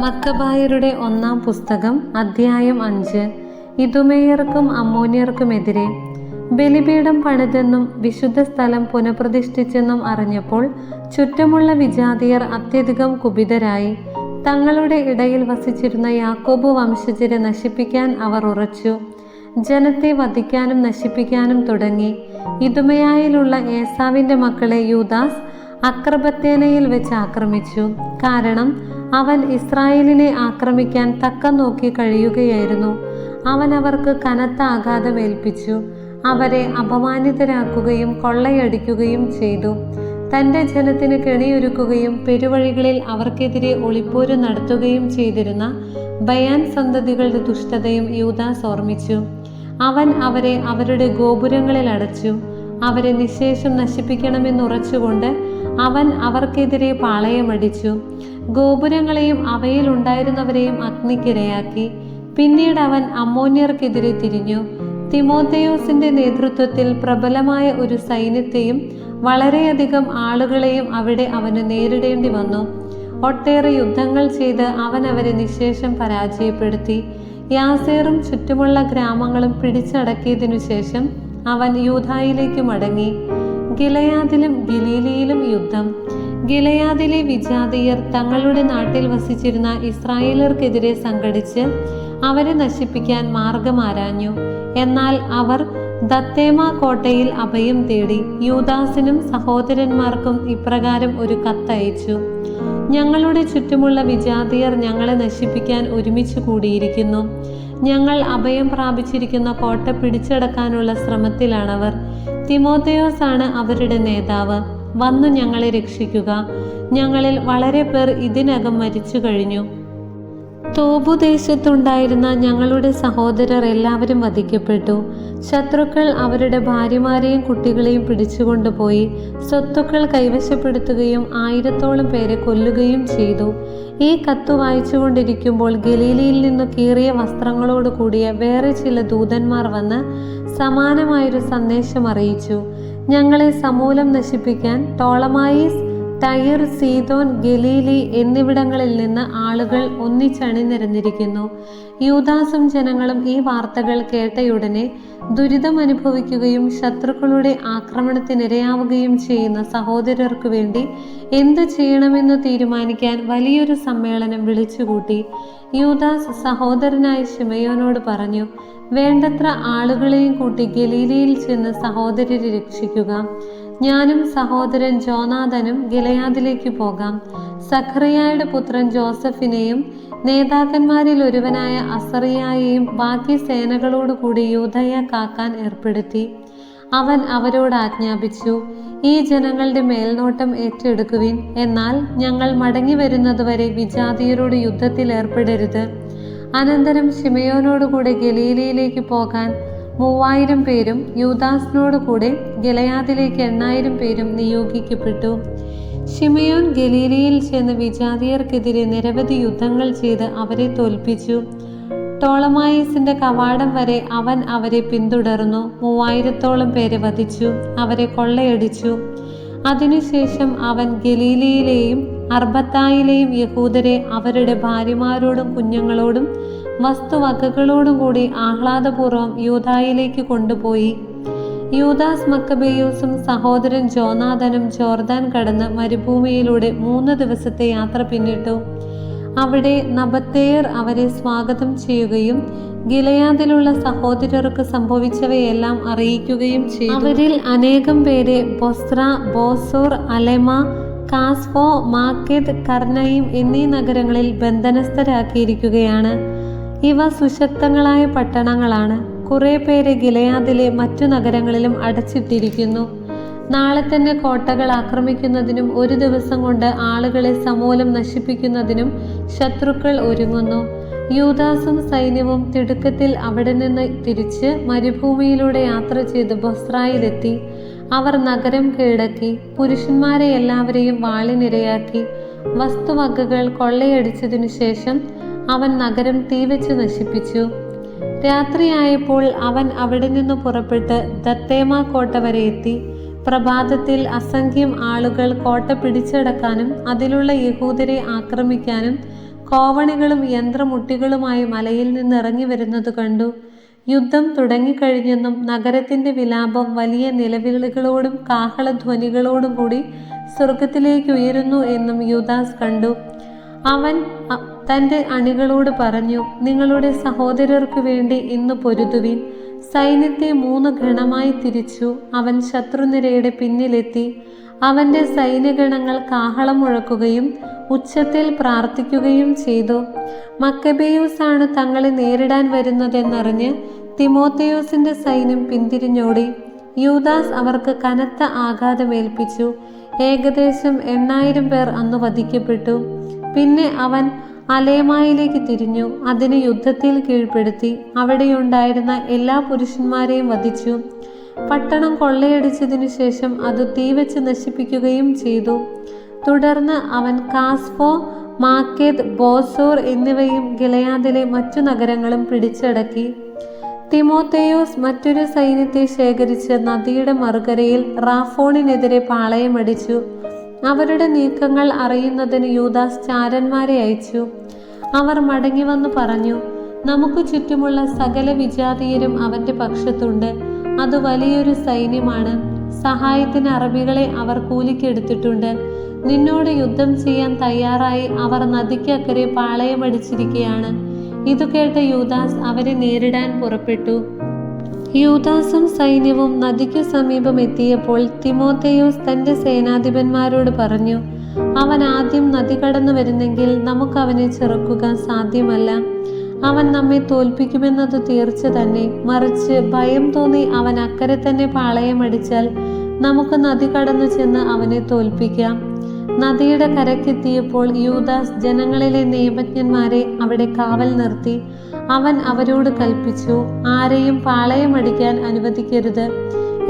മക്കബായരുടെ ഒന്നാം പുസ്തകം അധ്യായം അഞ്ച്. ഇതുമേയർക്കും അമ്മോനിയർക്കുമെതിരെ ബലിപീഠം പണിതെന്നും വിശുദ്ധ സ്ഥലം പുനഃപ്രതിഷ്ഠിച്ചെന്നും അറിഞ്ഞപ്പോൾ ചുറ്റുമുള്ള വിജാതിയർ അത്യധികം കുപിതരായി. തങ്ങളുടെ ഇടയിൽ വസിച്ചിരുന്ന യാക്കോബ് വംശജരെ നശിപ്പിക്കാൻ അവർ ഉറച്ചു. ജനത്തെ വധിക്കാനും നശിപ്പിക്കാനും തുടങ്ങി. ഇതുമയായിലുള്ള ഏസാവിന്റെ മക്കളെ യൂദാസ് അക്രബത്തേനയിൽ വെച്ച് ആക്രമിച്ചു. കാരണം അവൻ ഇസ്രായേലിനെ ആക്രമിക്കാൻ തക്കം നോക്കി കഴിയുകയായിരുന്നു. അവൻ അവർക്ക് കനത്ത ആഘാതമേൽപ്പിച്ചു അവരെ അപമാനിതരാക്കുകയും കൊള്ളയടിക്കുകയും ചെയ്തു. തന്റെ ജനത്തിന് കെണിയൊരുക്കുകയും പെരുവഴികളിൽ അവർക്കെതിരെ ഒളിപ്പോര് നടത്തുകയും ചെയ്തിരുന്ന ബയാൻ സന്തതികളുടെ ദുഷ്ടതയും യൂദാസ് ഓർമ്മിച്ചു. അവൻ അവരെ അവരുടെ ഗോപുരങ്ങളിൽ അടച്ചു. അവരെ നിശേഷം നശിപ്പിക്കണമെന്നുറച്ചുകൊണ്ട് അവൻ അവർക്കെതിരെ പാളയമടിച്ചു. ഗോപുരങ്ങളെയും അവയിലുണ്ടായിരുന്നവരെയും അഗ്നിക്കിരയാക്കി. പിന്നീട് അവൻ അമ്മോന്യർക്കെതിരെ തിരിഞ്ഞു. തിമോത്തയോസിന്റെ നേതൃത്വത്തിൽ പ്രബലമായ ഒരു സൈന്യത്തെയും വളരെയധികം ആളുകളെയും അവിടെ അവന് നേരിടേണ്ടി വന്നു. ഒട്ടേറെ യുദ്ധങ്ങൾ ചെയ്ത് അവൻ അവരെ നിശേഷം പരാജയപ്പെടുത്തി. യാസേറും ചുറ്റുമുള്ള ഗ്രാമങ്ങളും പിടിച്ചടക്കിയതിനു ശേഷം അവൻ യൂധായിലേക്ക് മടങ്ങി. ഗിലയാദിലും ഗിലീലിയിലും യുദ്ധം. ഗിലയാദിലെ വിജാതിയർ തങ്ങളുടെ നാട്ടിൽ വസിച്ചിരുന്ന ഇസ്രായേലർക്കെതിരെ സംഘടിച്ച് അവരെ നശിപ്പിക്കാൻ മാർഗമാരാഞ്ഞു. എന്നാൽ അവർ ദത്തേമ കോട്ടയിൽ അഭയം തേടി യൂദാസിനും സഹോദരന്മാർക്കും ഇപ്രകാരം ഒരു കത്തയച്ചു. ഞങ്ങളുടെ ചുറ്റുമുള്ള വിജാതിയർ ഞങ്ങളെ നശിപ്പിക്കാൻ ഒരുമിച്ച് കൂടിയിരിക്കുന്നു. ഞങ്ങൾ അഭയം പ്രാപിച്ചിരിക്കുന്ന കോട്ട പിടിച്ചടക്കാനുള്ള ശ്രമത്തിലാണവർ. തിമോത്തയോസ് ആണ് അവരുടെ നേതാവ്. വന്നു ഞങ്ങളെ രക്ഷിക്കുക. ഞങ്ങളിൽ വളരെ പേർ ഇതിനകം മരിച്ചു കഴിഞ്ഞു. തോബുദേശത്തുണ്ടായിരുന്ന ഞങ്ങളുടെ സഹോദരർ എല്ലാവരും വധിക്കപ്പെട്ടു. ശത്രുക്കൾ അവരുടെ ഭാര്യമാരെയും കുട്ടികളെയും പിടിച്ചുകൊണ്ടുപോയി സ്വത്തുക്കൾ കൈവശപ്പെടുത്തുകയും ആയിരത്തോളം പേരെ കൊല്ലുകയും ചെയ്തു. ഈ കത്ത് വായിച്ചുകൊണ്ടിരിക്കുമ്പോൾ ഗലീലയിൽ നിന്ന് കീറിയ വസ്ത്രങ്ങളോട് കൂടിയ വേറെ ചില ദൂതന്മാർ വന്ന് സമാനമായൊരു സന്ദേശം അറിയിച്ചു. ഞങ്ങളെ സമൂലം നശിപ്പിക്കാൻ ടോളമായിസ് ടയർ സീതോൻ ഗലീലി എന്നിവിടങ്ങളിൽ നിന്ന് ആളുകൾ ഒന്നിച്ചണിനിരന്നിരിക്കുന്നു യൂദാസും ജനങ്ങളും ഈ വാർത്തകൾ കേട്ടയുടനെ ദുരിതം അനുഭവിക്കുകയും ശത്രുക്കളുടെ ആക്രമണത്തിനിരയാവുകയും ചെയ്യുന്ന സഹോദരർക്കു വേണ്ടി എന്തു ചെയ്യണമെന്ന് തീരുമാനിക്കാൻ വലിയൊരു സമ്മേളനം വിളിച്ചുകൂട്ടി. യൂദാസ് സഹോദരനായ ശിമയോനോട് പറഞ്ഞു വേണ്ടത്ര ആളുകളെയും കൂട്ടി ഗലീലയിൽ ചെന്ന് സഹോദരരെ രക്ഷിക്കുക. ഞാനും സഹോദരൻ ജോനാഥനും ഗിലയാദിലേക്ക് പോകാം. സഖറിയായുടെ പുത്രൻ ജോസഫിനെയും നേതാക്കന്മാരിൽ ഒരുവനായ അസറിയായെയും ബാക്കി സേനകളോടുകൂടി യൂതയ കാക്കാൻ ഏർപ്പെടുത്തി. അവൻ അവരോട് ആജ്ഞാപിച്ചു ഈ ജനങ്ങളുടെ മേൽനോട്ടം ഏറ്റെടുക്കുവിൻ. എന്നാൽ ഞങ്ങൾ മടങ്ങി വരുന്നതുവരെ വിജാതിയരോട് യുദ്ധത്തിൽ ഏർപ്പെടരുത്. അനന്തരം ഷിമയോനോടുകൂടെ ഗലീലയിലേക്ക് പോകാൻ മൂവായിരം പേരും യൂദാസിനോടുകൂടെ ഗലയാദിലേക്ക് എണ്ണായിരം പേരും നിയോഗിക്കപ്പെട്ടു. ഷിമയോൻ ഗലീലയിൽ ചെന്ന് വിജാതിയർക്കെതിരെ നിരവധി യുദ്ധങ്ങൾ ചെയ്ത് അവരെ തോൽപ്പിച്ചു. ടോളമായിസിന്റെ കവാടം വരെ അവൻ അവരെ പിന്തുടർന്നു. മൂവായിരത്തോളം പേരെ വധിച്ചു. അവരെ കൊള്ളയടിച്ചു. അതിനുശേഷം അവൻ ഗലീലയിലെയും അർബത്തായിലെയും യഹൂദരെ അവരുടെ ഭാര്യമാരോടും കുഞ്ഞുങ്ങളോടും വസ്തുവകകളോടും കൂടി ആഹ്ലാദപൂർവം യൂതായിലേക്ക് കൊണ്ടുപോയി. യൂദാസ് മക്കബേയൂസും സഹോദരൻ ജോനാഥനും ജോർദാൻ കടന്ന് മരുഭൂമിയിലൂടെ മൂന്ന് ദിവസത്തെ യാത്ര പിന്നിട്ടു. അവിടെ നബത്തേയർ അവരെ സ്വാഗതം ചെയ്യുകയും ഗിലയാദിലുള്ള സഹോദരർക്ക് സംഭവിച്ചവയെല്ലാം അറിയിക്കുകയും ചെയ്തു. അവരിൽ അനേകം പേരെ ബൊസ്ര ബോസോർ അലെമ കാസ്ഫോ മാക്കേത് കർണയും എന്നീ നഗരങ്ങളിൽ ബന്ധനസ്ഥരാക്കിയിരിക്കുകയാണ്. ഇവ സുശക്തങ്ങളായ പട്ടണങ്ങളാണ്. കുറെ പേരെ ഗിലയാദിലെ മറ്റു നഗരങ്ങളിലും അടച്ചിട്ടിരിക്കുന്നു. നാളെ തന്നെ കോട്ടകൾ ആക്രമിക്കുന്നതിനും ഒരു ദിവസം കൊണ്ട് ആളുകളെ സമൂലം നശിപ്പിക്കുന്നതിനും ശത്രുക്കൾ ഒരുങ്ങുന്നു. യൂദാസും സൈന്യവും തിടുക്കത്തിൽ അവിടെ നിന്ന് തിരിച്ച് മരുഭൂമിയിലൂടെ യാത്ര ചെയ്ത് ബൊസ്രായിലെത്തി. അവർ നഗരം കീഴടക്കി പുരുഷന്മാരെ എല്ലാവരെയും വാളിനിരയാക്കി. വസ്തുവകകൾ കൊള്ളയടിച്ചതിനു ശേഷം അവൻ നഗരം തീവച്ച് നശിപ്പിച്ചു. രാത്രിയായപ്പോൾ അവൻ അവിടെ നിന്ന് പുറപ്പെട്ട് ദത്തേമ കോട്ട വരെ എത്തി. പ്രഭാതത്തിൽ അസംഖ്യം ആളുകൾ കോട്ട പിടിച്ചടക്കാനും അതിലുള്ള യഹൂദരെ ആക്രമിക്കാനും കോവണികളും യന്ത്രമുട്ടികളുമായി മലയിൽ നിന്ന് ഇറങ്ങി വരുന്നത് കണ്ടു. യുദ്ധം തുടങ്ങിക്കഴിഞ്ഞെന്നും നഗരത്തിന്റെ വിലാപം വലിയ നിലവിളികളോടും കാഹളധ്വനികളോടും കൂടി സ്വർഗത്തിലേക്ക് ഉയരുന്നു എന്നും യുദാസ് കണ്ടു. അവൻ തന്റെ അണികളോട് പറഞ്ഞു നിങ്ങളുടെ സഹോദരർക്ക് വേണ്ടി ഇന്ന് പൊരുതുവിൻ. സൈന്യത്തെ മൂന്ന് ഗണമായി തിരിച്ചു. അവൻ ശത്രുനിരയുടെ പിന്നിലെത്തി. അവന്റെ സൈന്യഗണങ്ങൾ കാഹളം മുഴക്കുകയും ഉച്ചത്തിൽ പ്രാർത്ഥിക്കുകയും ചെയ്തു. മക്കബേയൂസാണ് തങ്ങളെ നേരിടാൻ വരുന്നതെന്നറിഞ്ഞ് തിമോത്തേയൂസിന്റെ സൈന്യം പിന്തിരിഞ്ഞോടി. യൂദാസ് അവർക്ക് കനത്ത ആഘാതമേൽപ്പിച്ചു. ഏകദേശം എണ്ണായിരം പേർ അന്ന് വധിക്കപ്പെട്ടു. പിന്നെ അവൻ അലേമായിലേക്ക് തിരിഞ്ഞു. അതിനെ യുദ്ധത്തിൽ കീഴ്പ്പെടുത്തി. അവിടെയുണ്ടായിരുന്ന എല്ലാ പുരുഷന്മാരെയും വധിച്ചു. പട്ടണം കൊള്ളയടിച്ചതിനു ശേഷം അത് തീവച്ച് നശിപ്പിക്കുകയും ചെയ്തു. തുടർന്ന് അവൻ കാസ്ഫോ മാക്കേദ് ബോസോർ എന്നിവയും ഗിലയാദിലെ മറ്റു നഗരങ്ങളും പിടിച്ചടക്കി. തിമോത്തേയോസ് മറ്റൊരു സൈന്യത്തെ ശേഖരിച്ച് നദിയുടെ മറുകരയിൽ റാഫോണിനെതിരെ പാളയമടിച്ചു. അവരുടെ നീക്കങ്ങൾ അറിയുന്നതിന് യൂദാസ് ചാരന്മാരെ അയച്ചു. അവർ മടങ്ങി വന്ന് പറഞ്ഞു നമുക്ക് ചുറ്റുമുള്ള സകല വിജാതീയരും അവന്റെ പക്ഷത്തുണ്ട്. അത് വലിയൊരു സൈന്യമാണ്. സഹായത്തിന് അറബികളെ അവർ കൂലിക്കെടുത്തിട്ടുണ്ട് നിന്നോട് യുദ്ധം ചെയ്യാൻ തയ്യാറായി അവർ നദിക്കക്കരെ പാളയമടിച്ചിരിക്കുകയാണ് ഇതു കേട്ട യൂദാസ് അവരെ നേരിടാൻ പുറപ്പെട്ടു. യൂദാസും സൈന്യവും നദിക്ക് സമീപം എത്തിയപ്പോൾ തിമോത്തയോസ് തന്റെ സേനാധിപന്മാരോട് പറഞ്ഞു അവൻ ആദ്യം നദി കടന്നു വരുന്നെങ്കിൽ നമുക്ക് അവനെ ചെറുക്കുക സാധ്യമല്ല. അവൻ നമ്മെ തോൽപ്പിക്കുമെന്നത് തീർച്ച തന്നെ. മറിച്ച് ഭയം തോന്നി അവൻ അക്കരെ തന്നെ പാളയമടിച്ചാൽ നമുക്ക് നദി കടന്നു ചെന്ന് അവനെ തോൽപ്പിക്കാം. നദിയുടെ കരക്കെത്തിയപ്പോൾ യൂദാസ് ജനങ്ങളിലെ നിയമജ്ഞന്മാരെ അവിടെ കാവൽ നിർത്തി. അവൻ അവരോട് കൽപ്പിച്ചു ആരെയും പാളയമടിക്കാൻ അനുവദിക്കരുത്.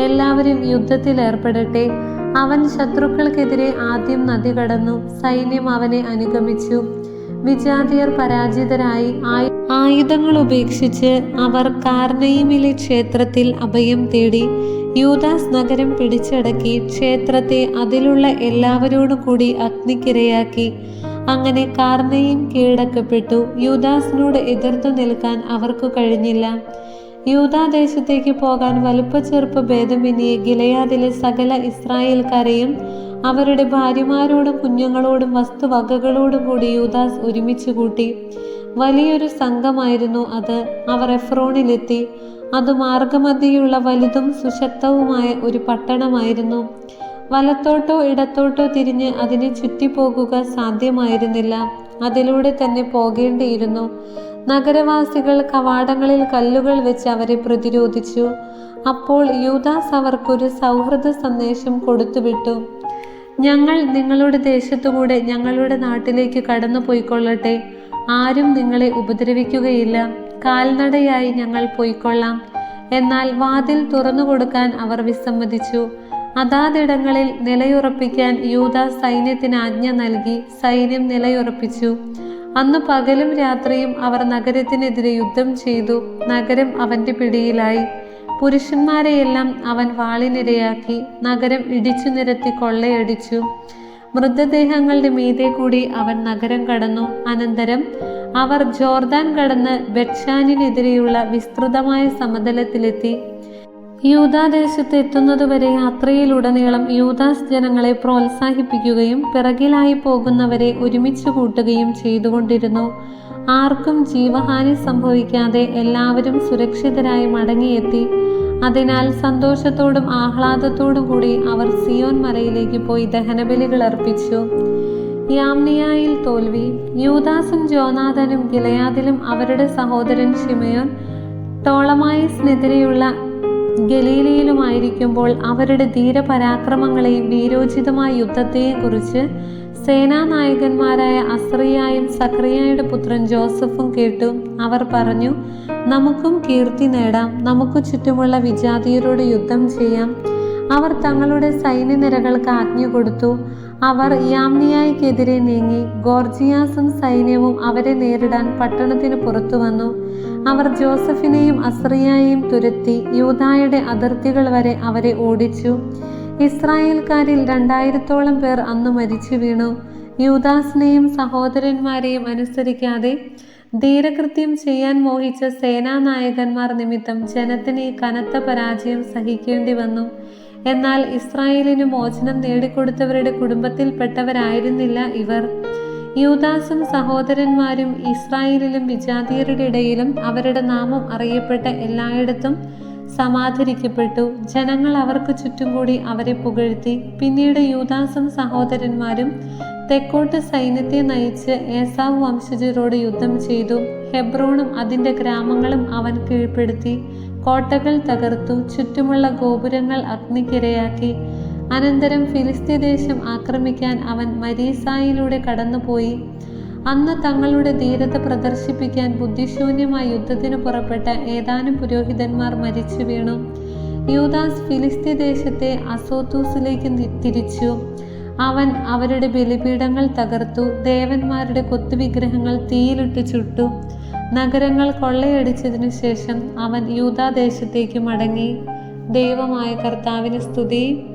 എല്ലാവരും യുദ്ധത്തിൽ ഏർപ്പെടട്ടെ. അവൻ ശത്രുക്കൾക്കെതിരെ ആദ്യം നദി കടന്നു സൈന്യം അവനെ അനുഗമിച്ചു. വിജാതിയർ പരാജിതരായി ആയുധങ്ങൾ ഉപേക്ഷിച്ച് അവർ കാർണയിമിലെ ക്ഷേത്രത്തിൽ അഭയം തേടി യൂദാസ് നഗരം പിടിച്ചടക്കി ക്ഷേത്രത്തെ അതിലുള്ള എല്ലാവരോടും കൂടി അഗ്നിക്കിരയാക്കി. അങ്ങനെ കാർണയും കീഴടക്കപ്പെട്ടു. യൂദാസിനോട് എതിർത്തു നിൽക്കാൻ അവർക്ക് കഴിഞ്ഞില്ല. യൂദാദേശത്തേക്ക് പോകാൻ വലുപ്പച്ചെറുപ്പ ഭേദമെന്നിയ ഗിലയാദിലെ സകല ഇസ്രായേൽക്കാരെയും അവരുടെ ഭാര്യമാരോടും കുഞ്ഞുങ്ങളോടും വസ്തുവകകളോടും കൂടി യൂദാസ് ഒരുമിച്ച് കൂട്ടി. വലിയൊരു സംഘമായിരുന്നു അത്. അവർ എഫ്രോണിലെത്തി. അത് മാർഗമധ്യയുള്ള വലുതും സുശക്തവുമായ ഒരു പട്ടണമായിരുന്നു. വലത്തോട്ടോ ഇടത്തോട്ടോ തിരിഞ്ഞ് അതിനെ ചുറ്റിപ്പോകുക സാധ്യമായിരുന്നില്ല. അതിലൂടെ തന്നെ പോകേണ്ടിയിരുന്നു. നഗരവാസികൾ കവാടങ്ങളിൽ കല്ലുകൾ വെച്ച് അവരെ പ്രതിരോധിച്ചു. അപ്പോൾ യൂദാസ് അവർക്കൊരു സൗഹൃദ സന്ദേശം കൊടുത്തുവിട്ടു. ഞങ്ങൾ നിങ്ങളുടെ ദേശത്തുകൂടെ ഞങ്ങളുടെ നാട്ടിലേക്ക് കടന്നു പോയിക്കൊള്ളട്ടെ ആരും നിങ്ങളെ ഉപദ്രവിക്കുകയില്ല. കാൽനടയായി ഞങ്ങൾ പോയിക്കൊള്ളാം. എന്നാൽ വാതിൽ തുറന്നു കൊടുക്കാൻ അവർ വിസമ്മതിച്ചു. അതാതിടങ്ങളിൽ നിലയുറപ്പിക്കാൻ യൂത സൈന്യത്തിന് ആജ്ഞ നൽകി സൈന്യം നിലയുറപ്പിച്ചു. അന്ന് പകലും രാത്രിയും അവർ നഗരത്തിനെതിരെ യുദ്ധം ചെയ്തു. നഗരം അവന്റെ പിടിയിലായി. പുരുഷന്മാരെയെല്ലാം അവൻ വാളിനിരയാക്കി. നഗരം ഇടിച്ചു നിരത്തി കൊള്ളയടിച്ചു. മൃതദേഹങ്ങളുടെ മീതെ കൂടി അവൻ നഗരം കടന്നു. അനന്തരം അവർ ജോർദാൻ കടന്ന് ബെക്ഷാനിനെതിരെയുള്ള വിസ്തൃതമായ സമതലത്തിലെത്തി. യൂദാദേശത്ത് എത്തുന്നതുവരെ യാത്രയിലുടനീളം യൂദാസ് ജനങ്ങളെ പ്രോത്സാഹിപ്പിക്കുകയും പിറകിലായി പോകുന്നവരെ ഒരുമിച്ച് കൂട്ടുകയും ചെയ്തുകൊണ്ടിരുന്നു. ആർക്കും ജീവഹാനി സംഭവിക്കാതെ എല്ലാവരും സുരക്ഷിതരായി മടങ്ങിയെത്തി. അതിനാൽ സന്തോഷത്തോടും ആഹ്ലാദത്തോടും കൂടി അവർ സിയോൻ മലയിലേക്ക് പോയി ദഹനബലികൾ അർപ്പിച്ചു. യാംനിയായിൽ തോൽവി. യൂദാസും ജോനാഥനും ഗിലയാദിലും അവരുടെ സഹോദരൻ ഷിമയോൻ ടോളമായിസിനെതിരെയുള്ള ഗലീലയിലുമായിരിക്കുമ്പോൾ അവരുടെ ധീരപരാക്രമങ്ങളെയും വീരോചിതമായ യുദ്ധത്തെയും കുറിച്ച് സേനാനായകന്മാരായ അസ്രിയായും സക്രിയായുടെ പുത്രൻ ജോസഫും കേട്ടു. അവർ പറഞ്ഞു നമുക്കും കീർത്തി നേടാം. നമുക്ക് ചുറ്റുമുള്ള വിജാതീയരോട് യുദ്ധം ചെയ്യാം. അവർ തങ്ങളുടെ സൈന്യനിരകൾക്ക് ആജ്ഞ കൊടുത്തു. അവർ യാംനിയായ്ക്കെതിരെ നീങ്ങി ഗോർജിയാസും സൈന്യവും അവരെ നേരിടാൻ പട്ടണത്തിന് പുറത്തു വന്നു. അവർ ജോസഫിനെയും അസ്രിയായെയും തുരത്തി യൂതായുടെ അതിർത്തികൾ വരെ അവരെ ഓടിച്ചു. ഇസ്രായേൽക്കാരിൽ രണ്ടായിരത്തോളം പേർ അന്ന് മരിച്ചു വീണു. യൂദാസിനെയും സഹോദരന്മാരെയും അനുസരിക്കാതെ ധീരകൃത്യം ചെയ്യാൻ മോഹിച്ച സേനാനായകന്മാർ നിമിത്തം ജനത്തിന് കനത്ത പരാജയം സഹിക്കേണ്ടി വന്നു. എന്നാൽ ഇസ്രായേലിന് മോചനം നേടിക്കൊടുത്തവരുടെ കുടുംബത്തിൽപ്പെട്ടവരായിരുന്നില്ല ഇവർ. യൂദാസും സഹോദരന്മാരും ഇസ്രായേലിലും വിജാതീയരുടെ ഇടയിലും അവരുടെ നാമം അറിയപ്പെട്ട എല്ലായിടത്തും സമാധരിക്കപ്പെട്ടു. ജനങ്ങൾ അവർക്ക് ചുറ്റും കൂടി അവരെ പുകഴ്ത്തി. പിന്നീട് യൂദാസും സഹോദരന്മാരും തെക്കോട്ട് സൈന്യത്തെ നയിച്ച് ഏസാവ് വംശജരോട് യുദ്ധം ചെയ്തു. ഹെബ്രോണും അതിന്റെ ഗ്രാമങ്ങളും അവൻ കീഴ്പ്പെടുത്തി. കോട്ടകൾ തകർത്തു ചുറ്റുമുള്ള ഗോപുരങ്ങൾ അഗ്നിക്കിരയാക്കി. അനന്തരം ഫിലിസ്തീ ദേശം ആക്രമിക്കാൻ അവൻ മരീസായിലൂടെ കടന്നുപോയി. അന്ന് തങ്ങളുടെ ധീരത പ്രദർശിപ്പിക്കാൻ ബുദ്ധിശൂന്യമായ യുദ്ധത്തിന് പുറപ്പെട്ട ഏതാനും പുരോഹിതന്മാർ മരിച്ചു വീണു. യൂദാസ് ഫിലിസ്തീ ദേശത്തെ അസോത്തൂസിലേക്ക് തിരിച്ചു. അവൻ അവരുടെ ബലിപീഠങ്ങൾ തകർത്തു ദേവന്മാരുടെ കൊത്തുവിഗ്രഹങ്ങൾ തീയിലിട്ട് ചുട്ടു. നഗരങ്ങൾ കൊള്ളയടിച്ചതിനു ശേഷം അവൻ യൂതാദേശത്തേക്ക് മടങ്ങി ദൈവമായ കർത്താവിന് സ്തുതി.